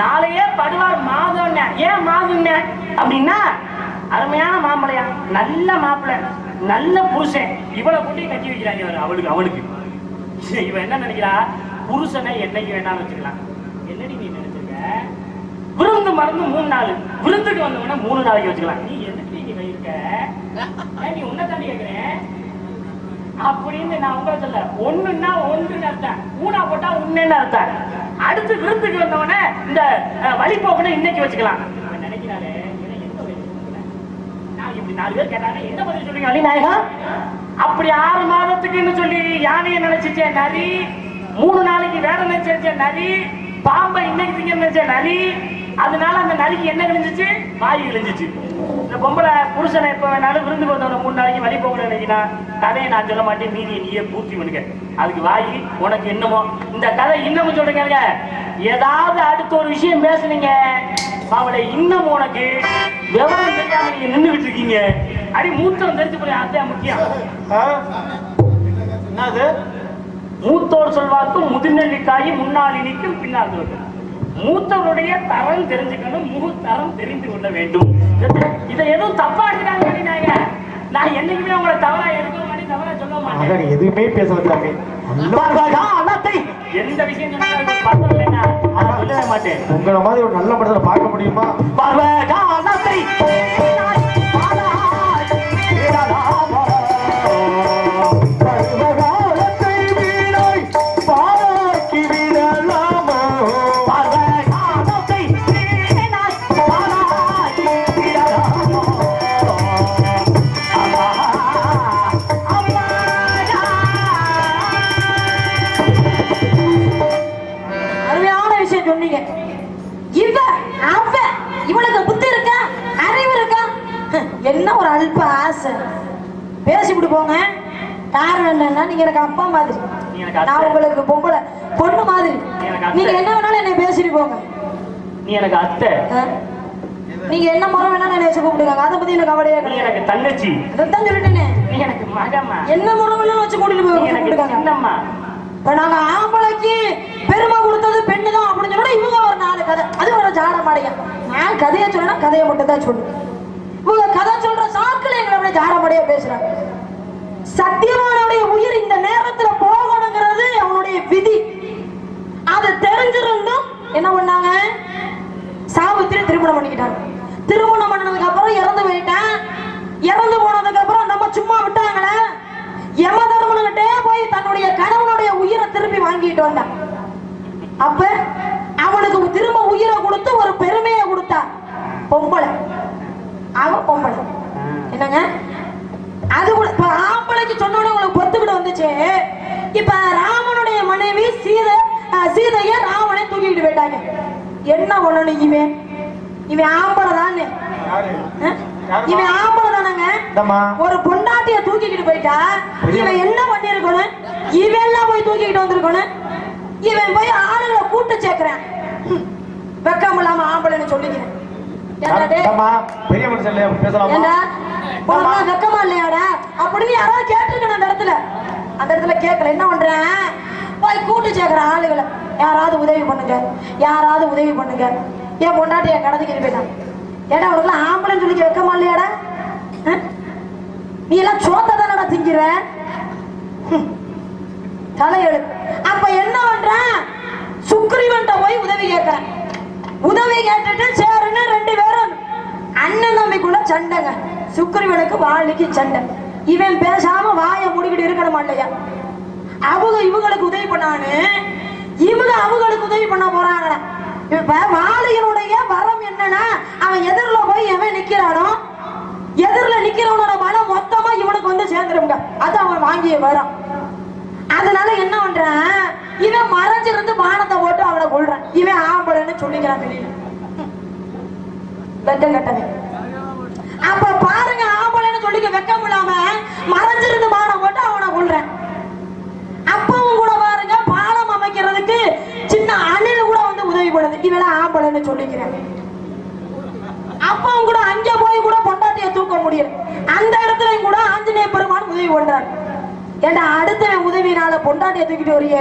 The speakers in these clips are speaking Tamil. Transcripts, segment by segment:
நாளையே படுவார் மாதம் ஏன் மாதம் அப்படின்னா அருமையான மாப்பிளையா நல்ல மாப்பிள்ளை நல்ல புருஷன். இவளை கூட்டி கட்டி வைக்கிறாங்க இவர் அவளுக்கு அவனுக்கு. இவன் என்ன நினைக்கிறா? புருஷனை என்னைக்கு வேணாலும் வச்சுக்கலாம். என்னடி நீ நினைச்சிருக்க? விருந்து மறந்து மூணு நாள். விருந்துக்கு வந்தவன மூணு நாளைக்கு வச்சுக்கலாம். நீ எதுக்கு நீ வைக்க நீ உன்னை தாண்டி கேட்கிறேன் அப்படின்னு நான் உங்களை சொல்ல ஒண்ணுன்னா ஒன்றுன்னு அர்த்தம். ஊனா போட்டா உண்மைன்னு அர்த்தம். அடுத்து விருந்துக்கு வந்தவன இந்த வழி போகணும் இன்னைக்கு வச்சுக்கலாம். அப்படி ஆறு மாதத்துக்குன்னு சொல்லி யானையை நினைச்சிச்சே நரி மூணு நாளைக்கு வேற நினைச்சே நரி பாம்பை இன்னைக்கு திங்க நினைச்ச நரி. அதனால அந்த நரிக்கு என்ன கிழிஞ்சிச்சு? வாய் கிழிஞ்சிச்சு. இந்த பொம்பளை புருஷனை எப்ப வேணாலும் விருந்து வந்தவன மூணு நாளைக்கு வழி போகணும் நினைக்கினா கதையை நான் சொல்ல மாட்டேன். மீதியை நீயே பூர்த்தி பண்ணுங்க அதுக்கு வாயி உனக்கு என்னமோ. இந்த கதை இன்னமும் சொல்லுங்க ஏதாவது அடுத்த ஒரு விஷயம் பேசுனீங்க. அவளை இன்னும் உனக்கு விவரம் தெரியாம நீங்க நின்றுகிட்டு இருக்கீங்க. அடி மூத்தம் தெரிஞ்சு போய் அதான் முக்கியம்? என்னது? மூத்தோர் சொல்வார்க்கும் முதுநெல்லிக்காய் முன்னால் இனிக்கும் பின்னால் மூத்தவருடைய தரம் தெரிஞ்சுக்கணும் முழு தரம் தெரிந்து கொள்ள வேண்டும். இதை எதுவும் தப்பா இருக்கிறாங்க நான் என்னைக்குமே உங்களை தவறா எடுக்க மாட்டேன் தவறா சொல்ல மாட்டேன். எதுவுமே பேச வந்தாங்க எந்த விஷயம் சொல்லவே மாட்டேன். உங்களை மாதிரி ஒரு நல்ல மனிதரை பார்க்க முடியுமா? பேசிவிட்டு போங்க. காரணம் என்னன்னா நீங்க எனக்கு அப்பா மாதிரி. நான் உங்களுக்கு பொம்பளை பொண்ணு மாதிரி. நீங்க என்ன வேணாலும் என்னை பேசிட்டு போங்க. நீ எனக்கு அத்தை? நீங்க என்ன மரம் வேணாலும் என்னை வச்சு கூப்பிடுங்க அதை பத்தி எனக்கு கவலையே நீ எனக்கு தங்கச்சி. இதைத்தான் சொல்லிட்டேனே. நீ எனக்கு மகம்மா. என்ன மரம் வேணாலும் வச்சு கூட்டிட்டு போய் கூப்பிடுங்க சின்னம்மா. இப்ப நாங்க ஆம்பளைக்கு பெருமை கொடுத்தது பெண்ணு தான் அப்படின்னு சொன்னா இவங்க ஒரு நாலு கதை. அது ஒரு ஜாட மாடையா நான் கதையை சொல்லனா கதையை மட்டும் தான் சொல்லு இவங்க கதை சொல்ற பேசுறாங்க. சத்தியவானுடைய உயிர் இந்த நேரத்துல போகணுங்கிறது அவனுடைய விதி. அது தெரிஞ்சிருந்தும் என்ன பண்ணாங்க? சாவித்திரி திருமணம் பண்ணிக்கிட்டாங்க. திருமணம் பண்ணதுக்கு அப்புறம் இறந்து போயிட்டேன். இறந்து போனதுக்கு அப்புறம் நம்ம சும்மா விட்டாங்களே. யம தர்மனுக்கிட்டே போய் தன்னுடைய கணவனுடைய உயிரை திருப்பி வாங்கிட்டு வந்தான். அப்ப அவனுக்கு திரும்ப உயிரை கொடுத்து ஒரு பெருமையை கொடுத்தா. பொம்பளை. அவன் பொம்பளை. என்னங்க அது கூட இப்ப ஆம்பளைக்கு சொன்னோட உங்களுக்கு பொத்துக்கிட்டு வந்துச்சு. இப்ப ராமனுடைய மனைவி சீதை சீதைய ராவனை தூக்கிட்டு போயிட்டாங்க. என்ன பண்ணணும் இவன் இவன் ஆம்பளை தானே? இவன் ஆம்பளை தானங்க. ஒரு பொண்டாட்டிய தூக்கிக்கிட்டு போயிட்டா இவன் என்ன பண்ணிருக்கணும்? இவன் எல்லாம் போய் தூக்கிக்கிட்டு வந்திருக்கணும்? இவன் போய் ஆளுகளை கூட்டு சேர்க்கிறேன். வெக்கம் இல்லாம ஆம்பளைன்னு சொல்லிக்கிறேன் பெரிய மனுஷன் பேசலாமா? உனக்கு வெக்கமா இல்லையாடா? அப்படின்னு யாராவது கேட்டிருக்கணும் அந்த இடத்துல. அந்த இடத்துல கேட்கல என்ன பண்றேன் போய் கூட்டு சேர்க்கிற ஆளுகளை யாராவது உதவி பண்ணுங்க. யாராவது உதவி பண்ணுங்க. என் பொண்டாட்டி என் கடந்துக்கிட்டு போயிட்டான். ஏடா உனக்குலாம் ஆம்பளைன்னு சொல்லி வெக்கமா இல்லையாடா? நீ எல்லாம் சோத்த தானடா திங்கிற? தலையெழு. அப்ப என்ன பண்றேன் சுக்ரீவன்ட்ட போய் உதவி கேட்கிறேன் உதவி கேட்டுட்டு சேருன்னு ரெண்டு பேரும் அண்ணன் தம்பிக்குள்ள சண்டைங்க. சுக்கரவனுக்கு வாழ்க்கை சண்டை. இவன் பேசாம வாயை மூடிக்கிட்டு இருக்கணுமா இல்லையா? அவங்க இவங்களுக்கு உதவி பண்ணான்னு இவங்க அவங்களுக்கு உதவி பண்ண போறாங்கடா இப்ப வாலியனுடைய வரம் என்னன்னா அவன் எதிரில போய் எவன் நிக்கிறானோ எதிரில நிக்கிறவனோட மனம் மொத்தமா இவனுக்கு வந்து சேர்ந்துருங்க அது அவன் வாங்கிய வரம். அதனால என்ன பண்றான்? இவன் மறைஞ்சிருந்து பானத்தை போட்டு அவனை கொள்றான் இவன் ஆம்பளைன்னு சொல்லிக்கிறான் வெளியில. வெட்டம் கட்டவன் அப்ப பாருங்க ஆம்பளைன்னு சொல்லிக்க வெக்கம் இல்லாம மறைஞ்சிருந்து பானம் போட்டு அவனை கொள்றேன் அப்பவும் கூட பாருங்க பாலம் அமைக்கிறதுக்கு சின்ன அணில் கூட வந்து உதவி பண்ணுது. இவெல்லாம் ஆம்பளைன்னு சொல்லிக்கிறேன். அப்பவும் கூட அங்க போய் கூட பொண்டாட்டிய தூக்க முடியல. அந்த இடத்துலயும் கூட ஆஞ்சநேய பெருமான் உதவி பண்றாரு. ஏண்டா அடுத்தவன் உதவினால பொண்டாட்டிய தூக்கிட்டு வரிய?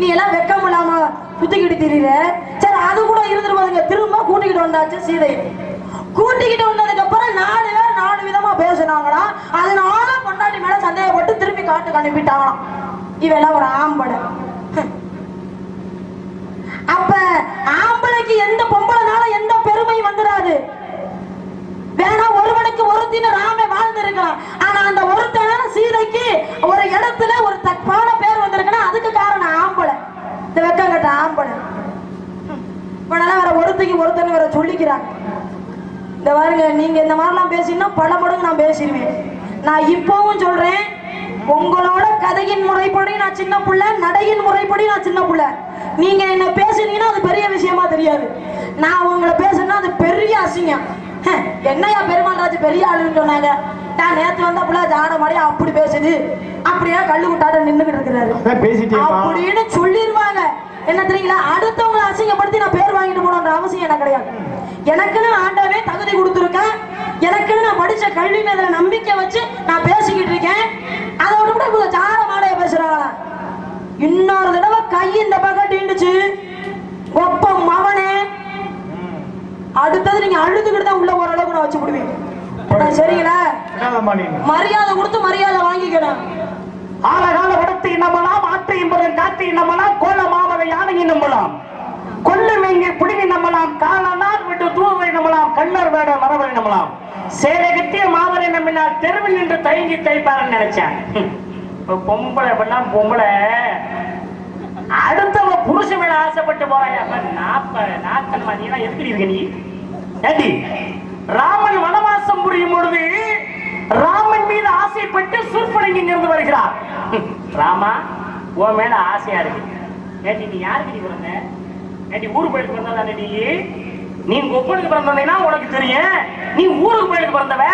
நீ எல்லாம் வெக்கம் இல்லாம சுத்திக்கிட்டு தெரியல சரி அது கூட இருந்துட்டு பாருங்க திரும்ப கூட்டிக்கிட்டு வந்தாச்சு சீதை கூட்டி பேசுனாங்கடா அதனால பொண்டாட்டி மேல சந்தேகப்பட்டு திருப்பி காட்டுக்கு அனுப்பிட்டாங்களாம். இவெல்லாம் ஒரு ஆம்பளை. அப்ப ஆம்பளைக்கு எந்த பொம்பளைனால எந்த பெருமை வந்துடாது வேணா ஒருவனுக்கு ஒருத்தின்னு ராமே வாழ்ந்திருக்கலாம். ஆனா அந்த ஒருத்தன சீதைக்கு ஒரு இடத்துல ஒரு தப்பான பேர் வந்திருக்குன்னா அதுக்கு காரணம் ஆம்பளை. இந்த வெக்கங்கட்ட ஆம்பளை. இப்ப வேற ஒருத்தைக்கு ஒருத்தன் வேற சொல்லிக்கிறாங்க. இந்த பாருங்க நீங்க இந்த மாதிரிலாம் பேசினா பல மடங்கு நான் பேசிடுவேன். நான் இப்பவும் சொல்றேன் உங்களோட கதையின் முறைப்படி நான் சின்ன புள்ள நடையின் முறைப்படி நான் சின்ன புள்ள. நீங்க என்ன பேசுனீங்கன்னா அது பெரிய விஷயமா தெரியாது. நான் உங்களை பேசுனா அது பெரிய அசிங்கம். ஹம், என்னய்யா பெருமாள் ராஜ் பெரிய ஆளுன்னு சொன்னாங்க? நான் நேத்து வந்த புள்ள ஜாட மாடி அப்படி பேசுது. அப்படியே கல்லு விட்டாட நின்னுகிட்டு இருக்கிறாரு. அப்படின்னு சொல்லிருவாங்க. என்ன தெரியுங்களா? அடுத்தவங்களை அசிங்கப்படுத்தி நான் பேர் வாங்கிட்டு போகணுன்ற அவசியம் எனக்கு கிடையாது. எனக்குன்னு ஆண்டவே தகுதி கொடுத்துருக்கேன். எனக்குன்னு நான் படிச்ச கல்வி மேல நம்பிக்கை வச்சு நான் பேசிக்கிட்டு இருக்கேன். அதோட கூட இவங்க ஜார மாடைய பேசுறாங்களா? இன்னொரு தடவை கை இந்த பக்கம் ஒப்ப மவனே. அடுத்தது நீங்க அழுதுகிட்டு தான் உள்ள ஓரளவுக்கு நான் வச்சு விடுவீங்க சரிங்களா? மரியாதை கொடுத்து மரியாதை வாங்கிக்கணும். ஆலகால வடத்தை நம்பலாம் ஆற்றை என்பதன் காற்றை நம்பலாம் கோல மாவத யானையை நம்பலாம். கொல்லு புடுங்கி நம்மளாம் நம்பலாம் காலனார் விட்டு தூவை நம்மளாம் கண்ணர் வேட மரபரை நம்மளாம் சேலை கட்டிய மாவரை நம்பினால் தெருவில் நின்று தயங்கி தைப்பாருன்னு நினைச்சேன். ஹம். பொம்பளை இப்பெல்லாம் பொம்பளை. அடுத்தவங்க புருஷ மேல ஆசைப்பட்டு போறாயா நாப்ப நாத்தன்மா நீ எதுக்கு இருக்க நீ? ஏண்டி? ராமன் வனவாசம் புரியும் பொழுது ராமன் மீது ஆசைப்பட்டு சூர்பனங்கி நிறுந்து வருகிறார். ராமா உன் மேல ஆசையா இருக்கு. ஏண்டி நீ யாருக்கு நீ பிறந்த ஏண்டி ஊருக்கு போயிட்டு பிறந்ததானே நீ? நீ கொப்பனுக்கு பிறந்தா உனக்கு தெரியும். நீ ஊருக்கு போயிட்டு பிறந்தவ.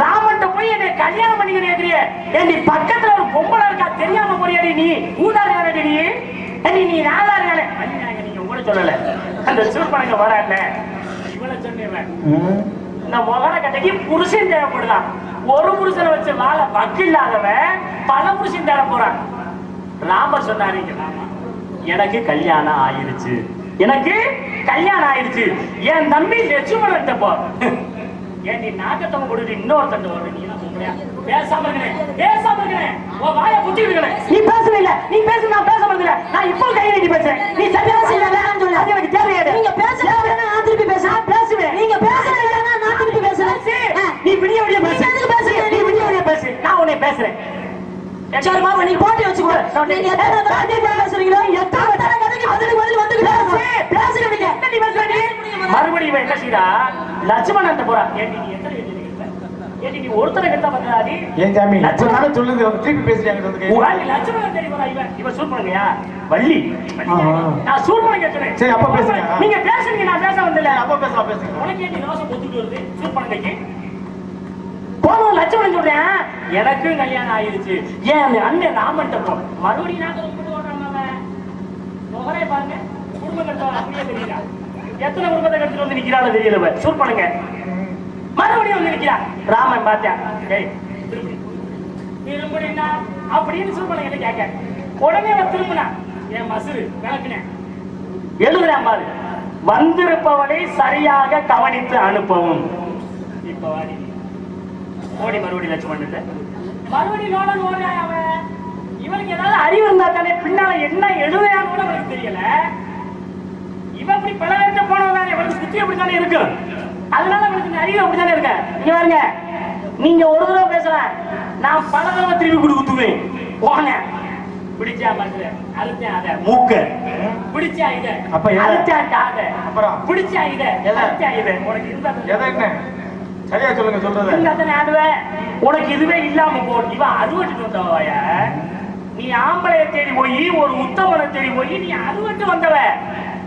ராமன்ட்ட போய் என்னை கல்யாணம் பண்ணிக்க ஏன் நீ பக்கத்துல ஒரு பொம்பளை இருக்கா? தெரியாம போறியாடி நீ? ஊதாரி யாரடி நீ? ஏண்டி நீ நாதாரி யாரே நீங்க உங்களை சொல்லல. அந்த சூர்பனங்க வராட்ல இவளை சொன்னேன் இந்த முதல கட்டைக்கு புருஷன் தேவைப்படுதான் ஒரு புருஷனை வச்சு வாழ வக்கு இல்லாதவன் பல புருஷன் தேவை போறான். ராமர் சொன்னாரு இங்க ராமா, எனக்கு கல்யாணம் ஆயிருச்சு. எனக்கு கல்யாணம் ஆயிருச்சு. என் தம்பி லட்சுமணன் போ. ஏன் நீ நாக்கத்தவங்க கொடுத்து இன்னொருத்தன் வர நீ என்ன சொல்றியா பேசாம இருக்கிறேன் பேசாம இருக்கிறேன் உன் வாயை குத்தி இருக்கிறேன் நீ பேசவே இல்ல. நீ பேசு நான் பேச மாட்டேன் நான் இப்போ கை நீட்டி பேசுறேன். நீ சரியா செய்யல வேணாம்னு சொல்லு அது எனக்கு தேவையாது நீங்க பேசுறது இல்லைன்னா நான் திருப்பி பேசுறேன் பேசுவேன் நீங்க பேசுறது இல்லைன்னா நான் திருப்பி பேசுறேன் பேசு. ஆ. நீ விடிய விடிய பேசு நீங்க எதுக்கு பேசுறீங்க? நீ விடிய விடிய பேசு நான் உன்னை பேசுறேன் நீ போட்டி வச்சுக்கோ நீங்க எத்தனை திருப்பி பேசுறீங்களோ? எத்தனை தடவை கதைக்கு பதிலுக்கு பதில் இருக்கும் பேசுறீங்க? மறுபடியும் இவன் என்ன செய்றா? லட்சுமணன் போறா. நீ ஒருத்தரை கெட்டா பண்றாடி ஏன் சாமி லட்சுமணன் சொல்லுது. திருப்பி பேசுறாங்க வந்து லட்சுமணன் போறா இவன். இவன் சூர்பனங்கயா வள்ளி. வள்ளி. ஆ. நான் சூர்பனங்க கேட்கிறேன் சரி, அப்ப பேசுங்க. நீங்க பேசுறீங்க நான் பேச வந்தில்ல அப்பா பேசலாம் பேசுங்க. உனக்கு ஏன் ரோசம் பொத்துட்டு வருது? சூர்பனங்கைக்கு போனோம் லட்சுமணன் சொல்றேன். எனக்கும் கல்யாணம் ஆயிடுச்சு ஏன் அந்த அண்ணன் ராமன் போ மறுபடியும் நாங்க ரொம்ப ஓடுறாங்க முகரே பாருங்க. குடும்பம் கட்டவன் அப்படியே தெரியல எத்தனை குடும்பத்தை கட்டிட்டு வந்து நிக்கிறாள் தெரியல சூர் பண்ணுங்க. மறுபடியும் வந்து நிக்கிறா. ராமன் பார்த்தேன் டேய் திருப்பி. திரும்பினா அப்படின்னு என்ன கேட்க. உடனே அவன் திரும்பினா என் மசுரு விளக்குனேன் எழுதுறேன் பாரு. வந்திருப்பவனை சரியாக கவனித்து அனுப்பவும். இப்ப வாடி. ஓடி மறுபடி லட்சுமணன் மறுபடி நோடன் ஓடுறான் அவன் இவனுக்கு ஏதாவது அறிவு இருந்தா தானே பின்னால என்ன எழுதுறான்னு கூட அவனுக்கு தெரியல. இவன் இப்படி பல பேர்கிட்ட போனவன் இவனுக்கு புத்தி அப்படித்தானே இருக்கு. அதனால அவனுக்கு அறிவு அப்படித்தானே இருக்க. இங்க பாருங்க நீங்க ஒரு தடவை பேசலாம் நான் பல தடவை திருப்பி கொடு குத்துவேன். போங்க. பிடிச்சா மனசுல அழுத்தேன் அத. மூக்க. பிடிச்சா இத. அப்ப? அழுத்தா காத அப்புறம்? பிடிச்சா இத? அழுத்தா இத. உனக்கு இருந்தா எதை என்ன? சரியா சொல்லுங்க சொல்றது. உனக்கு இதுவே இல்லாம போ இவன் அறுவட்டு வந்தவாய நீ ஆம்பளைய தேடி போய் ஒரு உத்தமனை தேடி போய் நீ அறுவட்டு வந்தவ.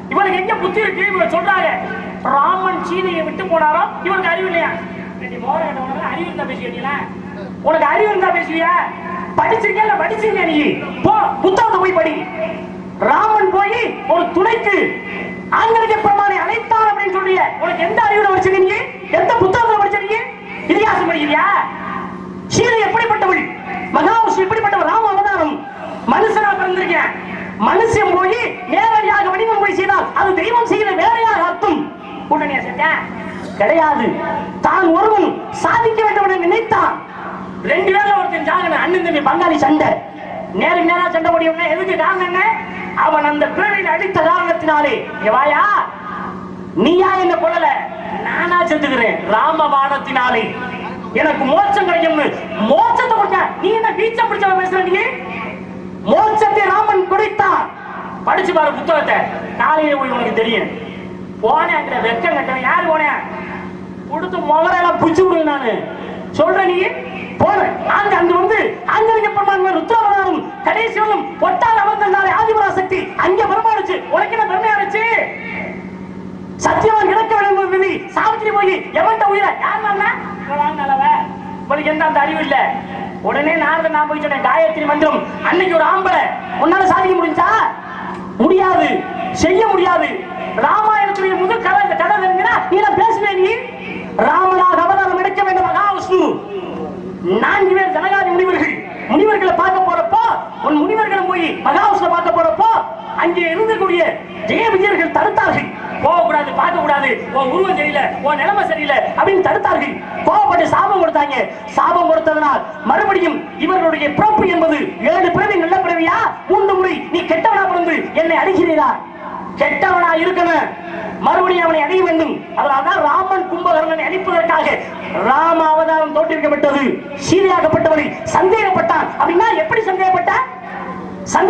இவனுக்கு எங்க புத்தி இருக்கு? இவங்க சொல்றாங்க ராமன் சீதையை விட்டு போனாரோ? இவனுக்கு அறிவு இல்லையா? அறிவு இருந்தா பேசுவீங்களா உனக்கு அறிவு இருந்தா பேசுவியா? படிச்சிருக்கியா இல்ல படிச்சிருக்கியா நீ? போ புத்தகத்தை போய் படி. ராமன் போய் ஒரு துணைக்கு ஆண்களுக்கு பிரமாணி அழைத்தார் அப்படின்னு சொல்றீங்க. உனக்கு எந்த அறிவுல படிச்சிருக்கீங்க எந்த புத்தகத்துல படிச்சிருக்கீங்க இதிகாசம் படிக்கிறியா? சீதை எப்படிப்பட்டவள்? மகாவிஷ்ணு எப்படிப்பட்டவள்? ராம அவதாரம். மனுஷனா பிறந்திருக்கேன் மனுஷன் போய் நேரடியாக வடிவம் போய் செய்தால் அது தெய்வம் செய்கிற வேலையாக அர்த்தம். உடனே செஞ்சேன் கிடையாது. தான் ஒருவன் சாதிக்க வேண்டும் என்று நினைத்தான். ரெண்டு பேர்ல ஒருத்தன் சாகன அண்ணன் தம்பி பங்காளி சண்டை. நேருக்கு நேரா சண்டை முடியும்னா எதுக்கு காரணம் என்ன அவன் அந்த பிறவியில் அடித்த காரணத்தினாலே வாயா. நீயா என்ன கொள்ளல நானா செத்துக்கிறேன். ராமபாணத்தினாலே எனக்கு மோட்சம் கிடைக்கும்னு. மோட்சத்தை கொடுத்த நீ என்ன வீச்சம் பிடிச்சவன் பேசுற நீ? மோட்சத்தை ராமன் கொடுத்தான். படிச்சு பாரு புத்தகத்தை. காலையில போய் உனக்கு தெரியும். போனேன் வெக்கம் கட்டவன். யாரு போனேன்? கொடுத்து முகரெல்லாம் பிடிச்சு விடுங்க நானு. சொல்ற நீ? போனேன் அங்க அங்க வந்து அங்க பெருமான் ருத்ரவனாரும் கடைசியிலும் ஒட்டால் அமர்ந்தாலே ஆதிபரா சக்தி அங்க பெருமானுச்சு உனக்கு என்ன பெருமையா இருந்துச்சு? சத்தியவான் இறக்க வேண்டும் விதி சாவித்திரி போய் எவன்ட்ட உயிர? யார் நல்ல நல்லவ. உங்களுக்கு எந்த அந்த அறிவு இல்ல. உடனே நாரத நான் போய் சொன்னேன் காயத்ரி மந்திரம் அன்னைக்கு ஒரு ஆம்பளை. உன்னால சாதிக்க முடிஞ்சா? முடியாது. செய்ய முடியாது. ராமாயணத்துடைய முதல் கதை இந்த கதை தெரிஞ்சுனா நீ எல்லாம் பேசுவே நீ? ராமனாக அவதாரம் எடுக்க வேண்டும் மகாவிஷ்ணு நான்கு பேர் ஜனகாதி முனிவர்கள். முனிவர்களை பார்க்க போறப்போ உன் முனிவர்களை போய் மகாவிஷ்ணு பார்க்க போறப்போ அங்கே இருந்தக்கூடிய ஜெய விஜயர்கள் தடுத்தார்கள். போகக்கூடாது பார்க்க கூடாது உன் உருவம் சரியில்லை உன் நிலைமை சரியில்லை அப்படின்னு தடுத்தார்கள். கோவப்பட்டு சாபம் கொடுத்தாங்க. சாபம் கொடுத்ததனால் மறுபடியும் இவர்களுடைய பிறப்பு என்பது ஏழு பிறவி நல்ல பிறவியா மூன்று முறை நீ கெட்டவனா பிறந்து என்னை அடிக்கிறீரா கெட்டவனா இருக்கவன். மறுபடியும் அவனை அடைய வேண்டும். அதனால்தான் ராமன் கும்பகர்ணனை அழிப்பதற்காக ராம அவதாரம் தோற்றுவிக்கப்பட்டது. சீதையாகப்பட்டவனை சந்தேகப்பட்டான். அப்படின்னா எப்படி சந்தேகப்பட்டான்?